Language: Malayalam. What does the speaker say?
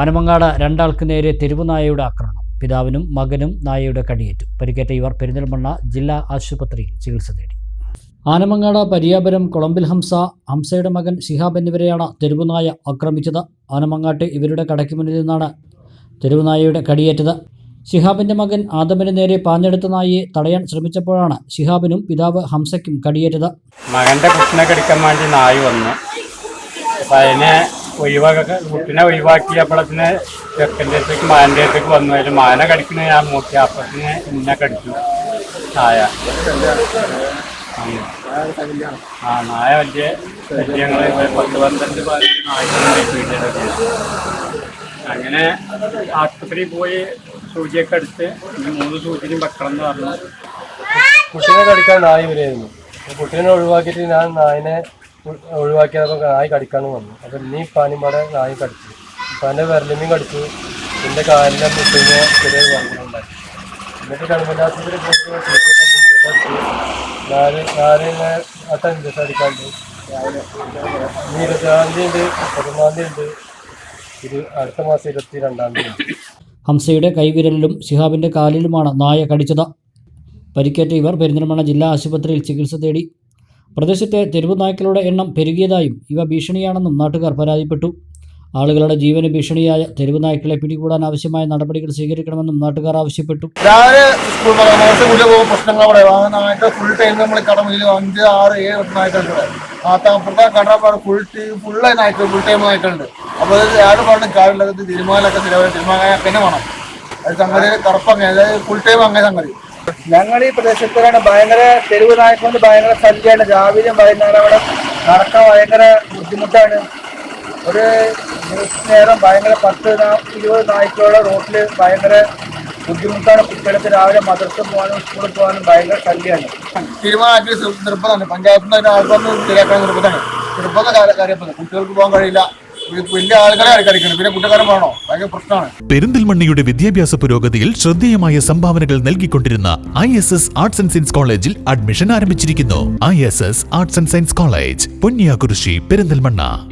ആനമങ്ങാട് രണ്ടാൾക്ക് നേരെ തെരുവുനായയുടെ ആക്രമണം. പിതാവിനും മകനും നായയുടെ കടിയേറ്റു. പരിക്കേറ്റ ഇവർ പെരിന്തൽമണ്ണ ജില്ലാ ആശുപത്രിയിൽ ചികിത്സ തേടി. ആനമങ്ങാട് പരിയാപുരം കൊളമ്പിൽ ഹംസ ഹംസയുടെ മകൻ ഷിഹാബ് എന്നിവരെയാണ് തെരുവുനായ ആക്രമിച്ചത്. ആനമങ്ങാട്ട് ഇവരുടെ കടയ്ക്ക് മുന്നിൽ നിന്നാണ് തെരുവുനായയുടെ കടിയേറ്റത്. ഷിഹാബിന്റെ മകൻ ആദമിന് നേരെ പാഞ്ഞെടുത്ത നായയെ തടയാൻ ശ്രമിച്ചപ്പോഴാണ് ഷിഹാബിനും പിതാവ് ഹംസയ്ക്കും കടിയേറ്റത്. മകന്റെ കുട്ടിനെ കടിക്കാൻ വേണ്ടി നായി വന്നു. അതിനെ ഒഴിവാക്ക കുട്ടിനെ ഒഴിവാക്കിയപ്പോഴത്തിന് ചെക്കന്റെ അടുത്തേക്ക് മാന്റെ അടുത്തേക്ക് വന്നു. അതിൽ മാന കടിക്കണ ഞാൻ നോക്കി അപ്പത്തിന് എന്നെ കടിച്ചു. നായ. ആ നായ വലിയ ശല്യങ്ങൾ പത്ത് പന്ത്രണ്ട് അങ്ങനെ ആശുപത്രിയിൽ പോയി സൂചിയൊക്കെ എടുത്ത് മൂന്ന് സൂചിയും വെക്കണം എന്ന് പറഞ്ഞു. കുട്ടീനെ കടിക്കാൻ നായ വരെയായിരുന്നു അപ്പൊ കുട്ടീനെ ഒഴിവാക്കിയിട്ട് ഞാൻ നായിനെ ഒ- നായ് കടിക്കാനും വന്നു. അപ്പം നീ പാനിമ്പാടെ നായി കടിച്ചു. ഉപ്പാന്റെ വിരലിനും കടിച്ചു. എന്റെ കാലിലെ മുട്ടിന് ചെറിയ വർദ്ധനുണ്ടായി എന്നിട്ട് ഗവൺമെന്റ് ആശുപത്രി നാല് നാല് അത്ത ഇഞ്ചക്ഷൻ അടിക്കാണ്ട് ഇനി ഇരുപതാം തീയതി ഉണ്ട് പതിമൂന്നാം തീയതി ഉണ്ട്. ഇത് അടുത്ത മാസം ഇരുപത്തി രണ്ടാം തീയതി ഹംസയുടെ കൈവിരലിലും ശിഹാബിന്റെ കാലിലുമാണ് നായ കടിച്ചത്. പരിക്കേറ്റ ഇവർ പെരിന്തൽമണ്ണ ജില്ലാ ആശുപത്രിയിൽ ചികിത്സ തേടി പ്രദേശത്തെ തെരുവ് നായ്ക്കളുടെ എണ്ണം പെരുകിയതായും ഇവ ഭീഷണിയാണെന്നും നാട്ടുകാർ പരാതിപ്പെട്ടു. ആളുകളുടെ ജീവന് ഭീഷണിയായ തെരുവ് നായ്ക്കളെ പിടികൂടാൻ ആവശ്യമായ നടപടികൾ സ്വീകരിക്കണമെന്നും നാട്ടുകാർ ആവശ്യപ്പെട്ടു. രാവിലെ പ്രശ്നങ്ങൾ അവിടെ. ഫുൾ ടൈം നമ്മൾ കടമിൽ അഞ്ച് ആറ് ഏഴ് നായ്ക്കളുണ്ട്. കടപ്പാട് ഫുൾ ഫുള്ള് നായ്ക്കൾ ഫുൾ ടൈം നായ്ക്കളുണ്ട്. അപ്പോൾ അത് പറഞ്ഞു കാടിലകത്ത് തിരുമാലൊക്കെ തിരുമാങ്ങ തന്നെ വേണം. അത് സംഗതി കറുപ്പങ്ങനെ അതായത് ഫുൾ ടൈം അങ്ങനെ സംഗതി. ഞങ്ങൾ ഈ പ്രദേശത്തിലാണ് ഭയങ്കര തെരുവ് നായ്ക്കൊണ്ട് ഭയങ്കര സഞ്ചയാണ് രാവിലെയും വൈകുന്നേരം അവിടെ നടക്കാൻ ഭയങ്കര ബുദ്ധിമുട്ടാണ്. ഒരു നേരം ഭയങ്കര പത്ത് ഇരുപത് നായ്ക്കളുടെ റോട്ടിൽ ഭയങ്കര ബുദ്ധിമുട്ടാണ്. കുട്ടികൾക്ക് രാവിലെ മദ്രസ പോകാനും സ്കൂളിൽ പോകാനും ഭയങ്കര ശല്യമാണ് തീരുമാനമാക്കി നിർബന്ധമാണ്. പഞ്ചായത്തിൽ നിന്ന് ആൾക്കാർ ശരിയാക്കാൻ നിർബന്ധമാണ്. നിർബന്ധ കാര്യമാണ് കുട്ടികൾക്ക് പോകാൻ കഴിയില്ല. വലിയ ആളുകളെ പ്രശ്നമാണ്. പെരിന്തൽമണ്ണയുടെ വിദ്യാഭ്യാസ പുരോഗതിയിൽ ശ്രദ്ധേയമായ സംഭാവനകൾ നൽകിക്കൊണ്ടിരുന്ന I S S arts and science കോളേജിൽ അഡ്മിഷൻ ആരംഭിച്ചിരിക്കുന്നു. I S S arts and science college Ponniyakurissi Perinthalmanna.